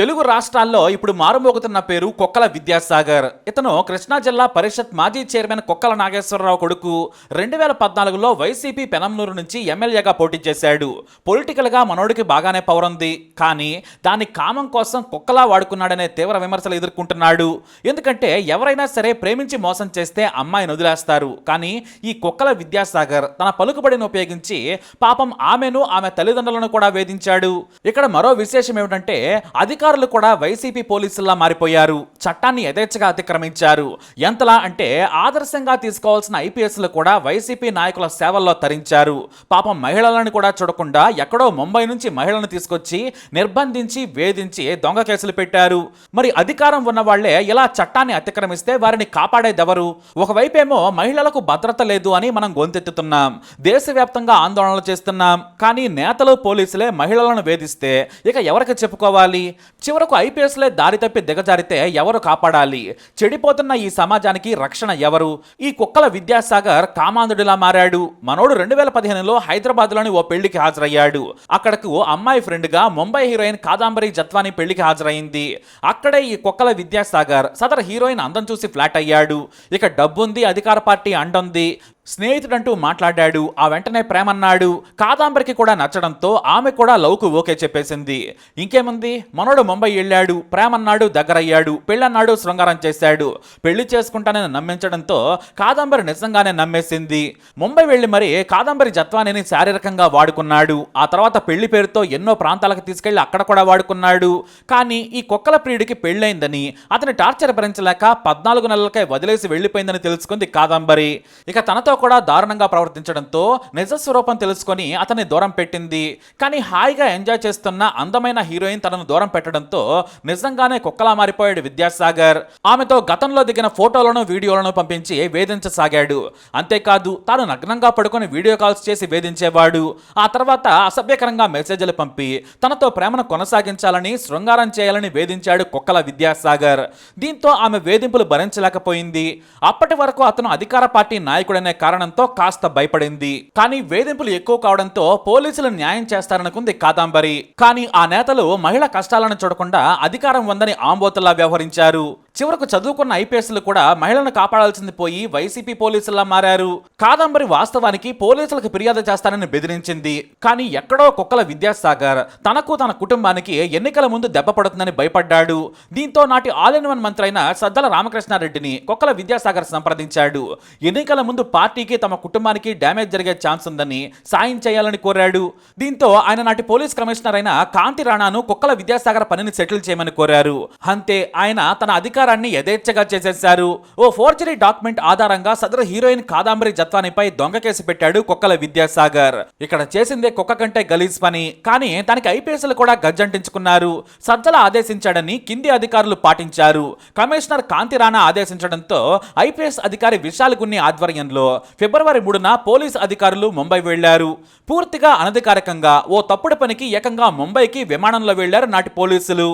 తెలుగు రాష్ట్రాల్లో ఇప్పుడు మారుమోగుతున్న పేరు కొక్కల విద్యాసాగర్. ఇతను కృష్ణా జిల్లా పరిషత్ మాజీ చైర్మన్ కొక్కల నాగేశ్వరరావు కొడుకు. రెండు వేల పద్నాలుగులో వైసీపీ పెనంలూరు నుంచి ఎమ్మెల్యేగా పోటీ చేశాడు. పొలిటికల్గా మనోడికి బాగానే పవర్ ఉంది. కానీ దాని కామం కోసం కుక్కలా వాడుకున్నాడనే తీవ్ర విమర్శలు ఎదుర్కొంటున్నాడు. ఎందుకంటే ఎవరైనా సరే ప్రేమించి మోసం చేస్తే అమ్మాయిని వదిలేస్తారు. కానీ ఈ కుక్కల విద్యాసాగర్ తన పలుకుబడిని ఉపయోగించి పాపం ఆమెను ఆమె తల్లిదండ్రులను కూడా వేధించాడు. ఇక్కడ మరో విశేషం ఏమిటంటే అధికారులు కూడా వైసీపీ పోలీసుల్లా మారిపోయారు. చట్టాన్ని యథేచ్ఛగా అతిక్రమించారు. ఎంతలా అంటే ఆదర్శంగా తీసుకోవాల్సిన ఐపీఎస్లు కూడా వైసీపీ నాయకుల సేవల్లో తరించారు. పాపం మహిళలను కూడా చూడకుండా ఎక్కడో ముంబై నుంచి మహిళలను తీసుకొచ్చి నిర్బంధించి వేధించి దొంగ కేసులు పెట్టారు. మరి అధికారం ఉన్న వాళ్ళే ఇలా చట్టాన్ని అతిక్రమిస్తే వారిని కాపాడేదెవరు? ఒకవైపేమో మహిళలకు భద్రత లేదు అని మనం గొంతెత్తుతున్నాం. దేశవ్యాప్తంగా ఆందోళనలు చేస్తున్నాం. కానీ నేతలు పోలీసులే మహిళలను వేధిస్తే ఇక ఎవరికి చెప్పుకోవాలి? చివరకు ఐపీఎస్లే దారి తప్పి దిగజారితే ఎవరు కాపాడాలి? చెడిపోతున్న ఈ సమాజానికి రక్షణ ఎవరు? ఈ కుక్కల విద్యాసాగర్ కామాంధుడిలా మారాడు. మనోడు రెండు వేల పదిహేనులో హైదరాబాద్లోని ఓ పెళ్ళికి హాజరయ్యాడు. అక్కడకు అమ్మాయి ఫ్రెండ్గా ముంబై హీరోయిన్ కాదాంబరి జత్వాని పెళ్ళికి హాజరైంది అక్కడే ఈ కుక్కల విద్యాసాగర్ సదర్ హీరోయిన్ అందం చూసి ఫ్లాట్ అయ్యాడు. ఇక డబ్బుంది అధికార పార్టీ అంటుంది స్నేహితుడంటూ మాట్లాడాడు ఆ వెంటనే ప్రేమన్నాడు కాదాంబరికి కూడా నచ్చడంతో ఆమె కూడా లవ్కు ఓకే చెప్పేసింది. ఇంకేముంది? మనోడు ముంబై వెళ్ళాడు ప్రేమన్నాడు దగ్గరయ్యాడు పెళ్ళన్నాడు శృంగారం చేశాడు. పెళ్ళి చేసుకుంటానని నమ్మించడంతో కాదంబరి నిజంగానే నమ్మేసింది. ముంబై వెళ్ళి మరి కాదంబరి జత్వానిని శారీరకంగా వాడుకున్నాడు. ఆ తర్వాత పెళ్ళి పేరుతో ఎన్నో ప్రాంతాలకు తీసుకెళ్ళి అక్కడ కూడా వాడుకున్నాడు. కానీ ఈ కుక్కల ప్రియుడికి పెళ్ళైందని అతని టార్చర్ భరించలేక పద్నాలుగు నెలలకే వదిలేసి వెళ్ళిపోయిందని తెలుసుకుంది కాదంబరి. ఇక తనతో కూడా దారుణంగా ప్రవర్తించడంతో నిజ స్వరూపం తెలుసుకొని అతన్ని దూరం పెట్టింది. కానీ హాయిగా ఎంజాయ్ చేస్తున్న అందమైన హీరోయిన్ తనను దూరం పెట్టడంతో నిజంగానే కుక్కలా మారిపోయాడు విద్యాసాగర్. ఆమెతో గతంలో దిగిన ఫోటోలను వీడియోలను పంపించి వేధించసాగాడు. అంతేకాదు తాను నగ్నంగా పడుకొని వీడియో కాల్స్ చేసి వేధించేవాడు. ఆ తర్వాత అసభ్యకరంగా మెసేజ్లు పంపి తనతో ప్రేమను కొనసాగించాలని శృంగారం చేయాలని వేధించాడు కుక్కల విద్యాసాగర్. దీంతో ఆమె వేధింపులు భరించలేకపోయింది. అప్పటి వరకు అతను అధికార పార్టీ నాయకుడనే కారణంతో కాస్త భయపడింది. కానీ వేధింపులు ఎక్కువ కావడంతో పోలీసులు న్యాయం చేస్తారనుకుంది కాదాంబరి. కానీ ఆ నేతలు మహిళ కష్టాలను చూడకుండా అధికారం ఉందని ఆంబోతుల్లా వ్యవహరించారు. చివరకు చదువుకున్న ఐపీఎస్లు కూడా మహిళను కాపాడాల్సింది పోయి వైసీపీ పోలీసుల్లా మారారు. కాదంబరి వాస్తవానికి పోలీసులకు ఫిర్యాదు చేస్తానని బెదిరించింది. కానీ ఎక్కడో కుక్కల విద్యాసాగర్. తనకు తన కుటుంబానికి ఎన్నికల ముందు దెబ్బ పడుతుందని భయపడ్డాడు. దీంతో నాటి ఆల్ ఇన్ వన్ మంత్రి అయిన సజ్జల రామకృష్ణారెడ్డిని కుక్కల విద్యాసాగర్ సంప్రదించాడు. ఎన్నికల ముందు పార్టీకి తమ కుటుంబానికి డ్యామేజ్ జరిగే ఛాన్స్ ఉందని సాయం చేయాలని కోరాడు. దీంతో ఆయన నాటి పోలీస్ కమిషనర్ అయిన కాంతి రాణాను కుక్కల విద్యాసాగర్ పనిని సెటిల్ చేయమని కోరారు. అంతే ఆయన తన అధికారాన్ని యథేచ్ఛగా చేసేశారు. ఓ ఫోర్జరీ డాక్యుమెంట్ ఆధారంగా సదరు హీరోయిన్ కాదాంబరి జత్వానిపై దొంగ కేసు పెట్టాడు కుక్కల విద్యాసాగర్. ఇక్కడ చేసిందే కుక్క కంటే గలీజ్ పని. కానీ దానికి ఐపీఎస్లు కూడా గజ్జంటించుకున్నారు. సజ్జల ఆదేశించాడని కింది అధికారులు పాటించారు. కమిషనర్ కాంతి రాణా ఆదేశించడంతో ఐపీఎస్ అధికారి విశాల్ గున్ని ఆధ్వర్యంలో ఫిబ్రవరి మూడున పోలీస్ అధికారులు ముంబై వెళ్ళారు. పూర్తిగా అనధికారికంగా ఓ తప్పుడు పనికి ఏకంగా ముంబైకి విమానంలో వెళ్ళారు నాటి పోలీసులు.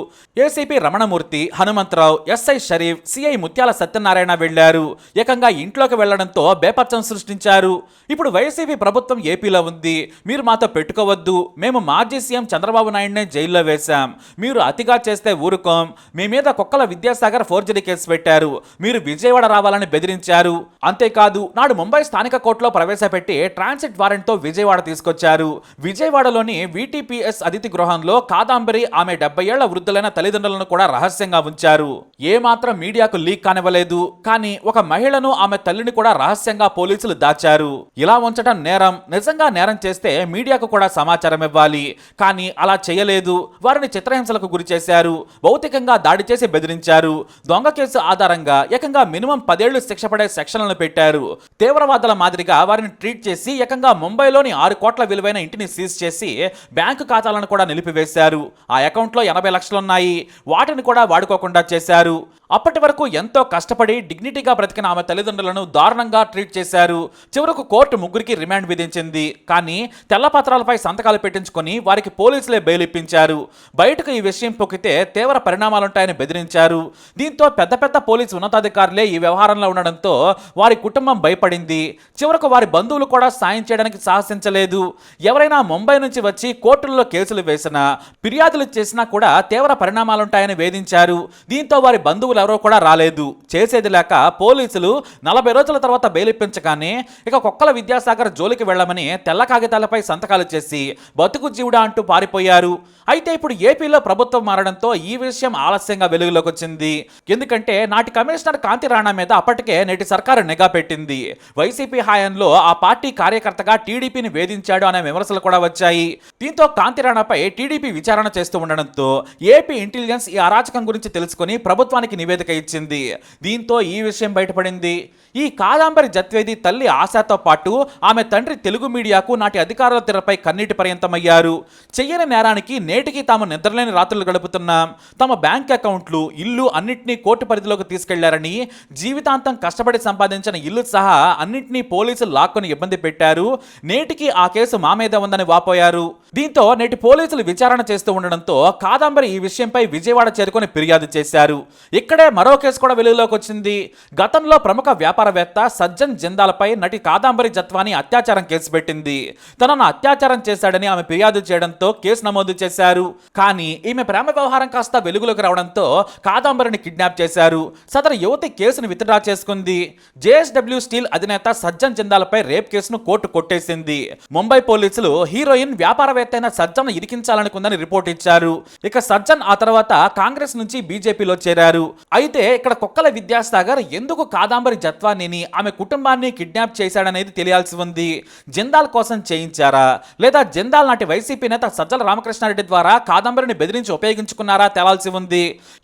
ACP Ramanamurthy Hanumantharao SI Sharif CI Mutyala Satyanarayana వెళ్ళారు ఏకంగా ఇంట్లోకి వెళ్ళడంతో బేపచ్చం సృష్టించారు. ఇప్పుడు వైసీపీ ప్రభుత్వం ఏపీలో ఉంది. మీరు మాతో పెట్టుకోవద్దు. మేము మాజీ సీఎం చంద్రబాబు నాయుడునే జైల్లో వేశాం. మీరు అతిగా చేస్తే ఊరుకోం. మీ మీద కుక్కల విద్యాసాగర్ ఫోర్జరీ కేసు పెట్టారు. మీరు విజయవాడ రావాలని బెదిరించారు. అంతేకాదు నాడు ముంబై స్థానిక కోర్టులో ప్రవేశపెట్టి ట్రాన్సిట్ వారెంట్తో విజయవాడ తీసుకొచ్చారు. విజయవాడలోని విటిపిఎస్ అతిథి గృహంలో కాదాంబరి ఆమె డెబ్బై ఏళ్ళ వృద్ధులైన తల్లిదండ్రులను కూడా రహస్యంగా ఉంచారు. ఏ మాత్రం మీడియాకు లీక్ కానివ్వలేదు. కానీ ఒక మహిళను ఆమె తల్లిని కూడా రహస్యంగా పోలీసులు దాచారు. ఇలా ఉంచడం నేరం నిజంగా నేరం చేస్తే మీడియాకు కూడా సమాచారం ఇవ్వాలి. కానీ అలా చేయలేదు. వారిని చిత్రహింసలకు గురి చేశారు. భౌతికంగా దాడి చేసి బెదిరించారు. దొంగ కేసు ఆధారంగా ఏకంగా మినిమం పదేళ్ళు శిక్ష పడే సెక్షన్లను పెట్టారు. తీవ్రవాదుల మాదిరిగా వారిని ట్రీట్ చేసి ఏకంగా ముంబైలోని ఆరు కోట్ల విలువైన ఇంటిని సీజ్ చేసి బ్యాంకు ఖాతాలను కూడా నిలిపివేశారు. ఆ అకౌంట్లో ఎనభై లక్షలున్నాయి. వాటిని కూడా వాడుకోకుండా చేశారు. అప్పటి వరకు ఎంతో కష్టపడి డిగ్నిటీగా బ్రతికిన ఆమె తల్లిదండ్రులను దారుణంగా ట్రీట్ చేశారు. చివరకు కోర్టు ముగ్గురికి రిమాండ్ విధించింది. కానీ తెల్ల పత్రాలపై సంతకాలు పెట్టించుకొని వారికి పోలీసులే బెయిల్ ఇప్పించారు బయటకు ఈ విషయం పొక్కితే తీవ్ర పరిణామాలుంటాయని బెదిరించారు. దీంతో పెద్ద పెద్ద పోలీసు ఉన్నతాధికారులే ఈ వ్యవహారంలో ఉండడంతో వారి కుటుంబం భయపడింది. చివరకు వారి బంధువులు కూడా సాయం చేయడానికి సాహసించలేదు. ఎవరైనా ముంబై నుంచి వచ్చి కోర్టుల్లో కేసులు వేసినా ఫిర్యాదులు చేసినా కూడా తీవ్ర పరిణామాలుంటాయని వేధించారు. దీంతో వారి బంధువులు ఎవరో కూడా రాలేదు. చేసేది లేక పోలీసులు నలభై రోజుల తర్వాత బెయిలిప్పించగానే ఇక కుక్కల విద్యాసాగర్ జోలికి వెళ్ళమని తెల్ల కాగితాలపై సంతకాలు చేసి బతుకు జీవుడా అంటూ పారిపోయారు. అయితే ఇప్పుడు ఏపీలో ప్రభుత్వం మారడంతో ఈ విషయం ఆలస్యంగా వెలుగులోకి వచ్చింది. ఎందుకంటే నాటి కమిషనర్ కాంతి రాణా మీద అప్పటికే నేటి సర్కారు నిఘా పెట్టింది. వైసీపీ హాయంలో ఆ పార్టీ కార్యకర్తగా టీడీపీని వేధించాడు అనే విమర్శలు కూడా వచ్చాయి. దీంతో కాంతి రాణాపై టీడీపీ విచారణ చేస్తూ ఉండడంతో ఏపీ ఇంటెలిజెన్స్ ఈ అరాచకం గురించి తెలుసుకుని ప్రభుత్వానికి నివేదిక ఇచ్చింది. దీంతో ఈ విషయం బయటపడింది. ఈ కాదంబరి జత్వేది తల్లి ఆశాతో పాటు ఆమె తండ్రి తెలుగు మీడియాకు నాటి అధికారుల తెరపై కన్నీటి పర్యంతమయ్యారు. చెయ్యని నేరానికి నేటికి తాము నిద్రలేని రాత్రులు గడుపుతున్నాం. తమ బ్యాంక్ అకౌంట్లు ఇల్లు అన్నింటినీ కోర్టు పరిధిలోకి తీసుకెళ్ళారని జీవితాంతం కష్టపడి సంపాదించిన ఇల్లు సహా అన్నింటినీ పోలీసులు లాక్కొని ఇబ్బంది పెట్టారు. నేటికి ఆ కేసు మా మీద ఉందని వాపోయారు. దీంతో నేటి పోలీసులు విచారణ చేస్తూ ఉండడంతో కాదంబరి ఈ విషయంపై విజయవాడ చేరుకొని ఫిర్యాదు చేశారు. ఇక్కడ మరో కేసు కూడా వెలుగులోకి వచ్చింది. గతంలో ప్రముఖ వ్యాపారవేత్త సజ్జన్ జిందాల్పై నటి కాదంబరి జత్వాని అత్యాచారం కేసు పెట్టింది. తనను అత్యాచారం చేశాడని ఆమె ఫిర్యాదు చేయడంతో కేసు నమోదు చేశారు. కానీ ఈమె ప్రేమ వ్యవహారం కాస్త వెలుగులోకి రావడంతో కాదంబరిని కిడ్నాప్ చేశారు. సదరు యువతి కేసును విత్డ్రా చేసుకుంది. జేఎస్డబ్ల్యూ స్టీల్ అధినేత సజ్జన్ జిందాల్పై రేప్ కేసును కోర్టు కొట్టేసింది. ముంబై పోలీసులు హీరోయిన్ వ్యాపారవేత్త అయిన సజ్జన్ ఇరికించాలనుకుందని రిపోర్ట్ ఇచ్చారు. ఇక సజ్జన్ ఆ తర్వాత కాంగ్రెస్ నుంచి బీజేపీలో చేరారు. అయితే ఇక్కడ కుక్కల విద్యాసాగర్ ఎందుకు కాదాంబరి జత్వానిని ఆమె కుటుంబాన్ని కిడ్నాప్ చేశాడనేది తెలియాల్సి ఉంది. జిందాల్ కోసం చేయించారా? లేదా జిందాల్ నాటి వైసీపీ నేత సజ్జల రామకృష్ణారెడ్డి ద్వారా కాదంబరిని బెదిరించి ఉపయోగించుకున్నారా తేలాల్సి ఉంది.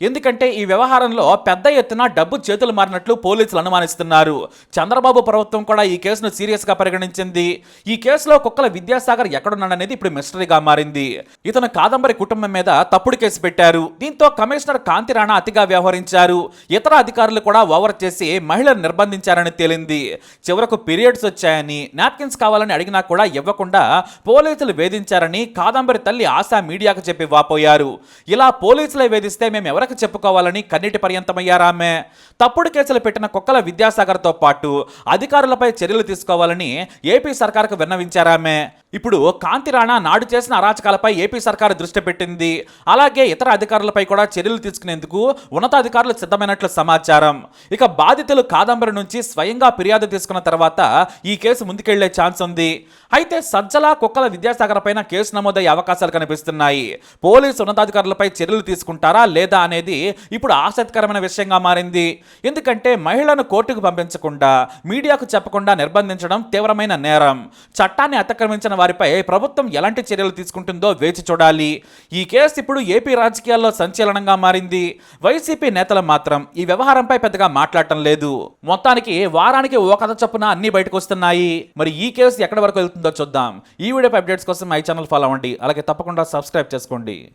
ఎందుకంటే ఈ వ్యవహారంలో పెద్ద ఎత్తున డబ్బు చేతులు మారినట్లు పోలీసులు అనుమానిస్తున్నారు. చంద్రబాబు ప్రభుత్వం కూడా ఈ కేసును సీరియస్గా పరిగణించింది. ఈ కేసులో కుక్కల విద్యాసాగర్ ఎక్కడున్నాడనేది ఇప్పుడు మిస్టరీగా మారింది. ఇతను కాదంబరి కుటుంబం మీద తప్పుడు కేసు పెట్టారు. దీంతో కమిషనర్ కాంతి రాణా అతిగా వ్యవహరించారు ఇతర అధికారులు కూడా ఓవర్ చేసి మహిళను నిర్బంధించారని తేలింది. చివరకు పీరియడ్స్ వచ్చాయని నాప్కిన్స్ కావాలని అడిగినా కూడా ఇవ్వకుండా పోలీసులు వేధించారని కాదంబరి తల్లి ఆశా మీడియాకు చెప్పి వాపోయారు. ఇలా పోలీసులే వేధిస్తే మేము ఎవరికి చెప్పుకోవాలని కన్నీటి పర్యంతమయ్యారామె తప్పుడు కేసులు పెట్టిన కుక్కల విద్యాసాగర్తో పాటు అధికారులపై చర్యలు తీసుకోవాలని ఏపీ సర్కార్కు విన్నవించారామె ఇప్పుడు కాంతి రాణా నాడు చేసిన అరాచకాలపై ఏపీ సర్కారు దృష్టి పెట్టింది. అలాగే ఇతర అధికారులపై కూడా చర్యలు తీసుకునేందుకు ఉన్నతాధికారులు సిద్ధమైనట్లు సమాచారం. ఇక బాధితులు కాదంబరి నుంచి స్వయంగా ఫిర్యాదు తీసుకున్న తర్వాత ఈ కేసు ముందుకెళ్ళే ఛాన్స్ ఉంది. అయితే సజ్జల కుక్కల విద్యాసాగర్ పైన కేసు నమోదయ్యే అవకాశాలు కనిపిస్తున్నాయి. పోలీసు ఉన్నతాధికారులపై చర్యలు తీసుకుంటారా లేదా అనేది ఇప్పుడు ఆసక్తికరమైన విషయంగా మారింది. ఎందుకంటే మహిళను కోర్టుకు పంపించకుండా మీడియాకు చెప్పకుండా నిర్బంధించడం తీవ్రమైన నేరం. చట్టాన్ని అతిక్రమించిన వారిపై ప్రభుత్వం ఎలాంటి చర్యలు తీసుకుంటుందో వేచి చూడాలి. ఈ కేసు ఇప్పుడు ఏపీ రాజకీయాల్లో సంచలనంగా మారింది. వైసీపీ నేతలు మాత్రం ఈ వ్యవహారంపై పెద్దగా మాట్లాడటం లేదు. మొత్తానికి వారానికి ఓ కథ చొప్పున అన్ని బయటకు వస్తున్నాయి. మరి ఈ కేసు ఎక్కడి వరకు వెళ్తుంది? చూద్దాం. ఈ వీడియో అప్డేట్స్ కోసం మై ఛానల్ ఫాలో అవ్వండి. అలాగే తప్పకుండా సబ్స్క్రైబ్ చేసుకోండి.